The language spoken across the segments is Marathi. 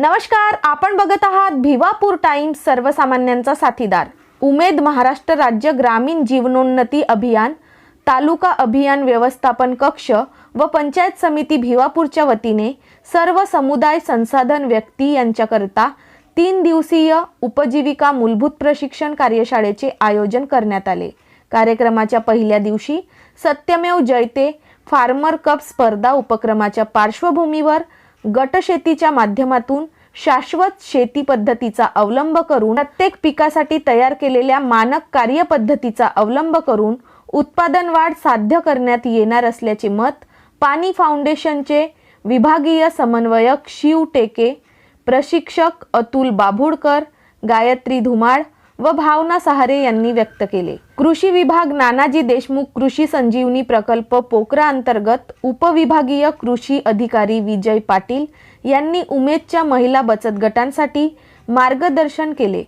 नमस्कार आपण बघत आहात भिवापूर टाइम्स सर्वसामान्यांचा साथीदार. उमेद महाराष्ट्र राज्य ग्रामीण जीवनोन्नती अभियान तालुका अभियान व्यवस्थापन कक्ष व पंचायत समिती भिवापूरच्या वतीने सर्व समुदाय संसाधन व्यक्ती यांच्याकरता तीन दिवसीय उपजीविका मूलभूत प्रशिक्षण कार्यशाळेचे आयोजन करण्यात आले. कार्यक्रमाच्या पहिल्या दिवशी सत्यमेव जयते फार्मर कप स्पर्धा उपक्रमाच्या पार्श्वभूमीवर गटशेतीच्या माध्यमातून शाश्वत शेती पद्धतीचा अवलंब करून प्रत्येक पिकासाठी तयार केलेल्या मानक कार्यपद्धतीचा अवलंब करून उत्पादन वाढ साध्य करण्यात येणार असल्याचे मत पाणी फाउंडेशनचे विभागीय समन्वयक शिव टेके प्रशिक्षक अतुल बाभुडकर गायत्री धुमाळ व भावना सहारे यांनी व्यक्त केले. कृषी विभाग नानाजी देशमुख कृषी संजीवनी प्रकल्प पोकरा अंतर्गत उपविभागीय कृषी अधिकारी विजय पाटील यांनी उमेदच्या महिला बचत गटांसाठी मार्गदर्शन केले.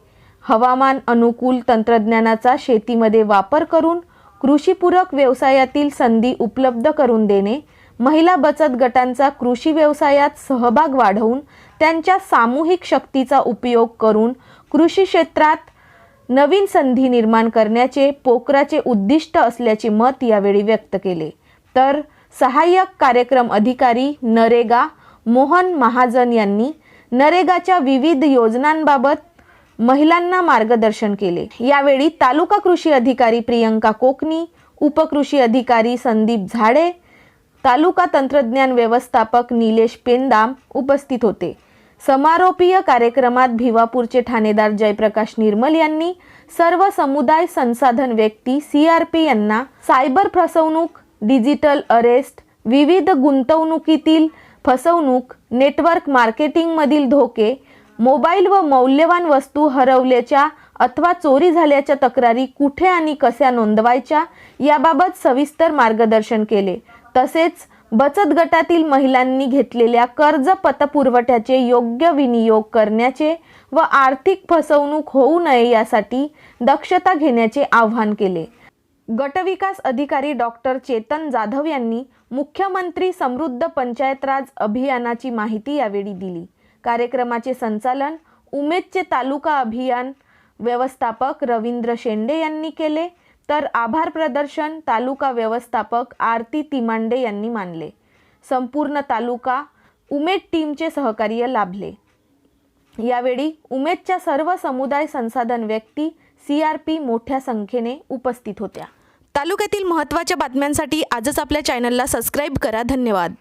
हवामान अनुकूल तंत्रज्ञानाचा शेतीमध्ये वापर करून कृषीपूरक व्यवसायातील संधी उपलब्ध करून देणे महिला बचत गटांचा कृषी व्यवसायात सहभाग वाढवून त्यांच्या सामूहिक शक्तीचा उपयोग करून कृषी क्षेत्रात नवीन संधी निर्माण करण्याचे पोकराचे उद्दिष्ट असल्याचे मत यावेळी व्यक्त केले. तर सहाय्यक कार्यक्रम अधिकारी नरेगा मोहन महाजन यांनी नरेगाच्या विविध योजनांबाबत महिलांना मार्गदर्शन केले. यावेळी तालुका कृषी अधिकारी प्रियंका कोकणी उपकृषी अधिकारी संदीप झाडे तालुका तंत्रज्ञान व्यवस्थापक निलेश पेंदाम उपस्थित होते. समारोपीय कार्यक्रमात भिवापूरचे ठाणेदार जयप्रकाश निर्मल यांनी सर्व समुदाय संसाधन व्यक्ती सी आर पी यांना सायबर फसवणूक डिजिटल अरेस्ट विविध गुंतवणुकीतील फसवणूक नेटवर्क मार्केटिंगमधील धोके मोबाईल व मौल्यवान वस्तू हरवल्याच्या अथवा चोरी झाल्याच्या तक्रारी कुठे आणि कशा नोंदवायच्या याबाबत सविस्तर मार्गदर्शन केले. तसेच बचत गटातील महिलांनी घेतलेल्या कर्ज पतपुरवठ्याचे योग्य विनियोग करण्याचे व आर्थिक फसवणूक होऊ नये यासाठी दक्षता घेण्याचे आवाहन केले. गटविकास अधिकारी डॉक्टर चेतन जाधव यांनी मुख्यमंत्री समृद्ध पंचायत राज अभियानाची माहिती यावेळी दिली. कार्यक्रमाचे संचालन उमेदचे तालुका अभियान व्यवस्थापक रवींद्र शेंडे यांनी केले. तर आभार प्रदर्शन तालुका व्यवस्थापक आरती तिमांडे यांनी मानले. संपूर्ण तालुका उमेद टीमचे सहकार्य लाभले. यावेळी उमेदच्या सर्व समुदाय संसाधन व्यक्ती सी आर पी मोठ्या संख्येने उपस्थित होत्या. तालुक्यातील महत्त्वाच्या बातम्यांसाठी आजच आपल्या चॅनलला सबस्क्राईब करा. धन्यवाद.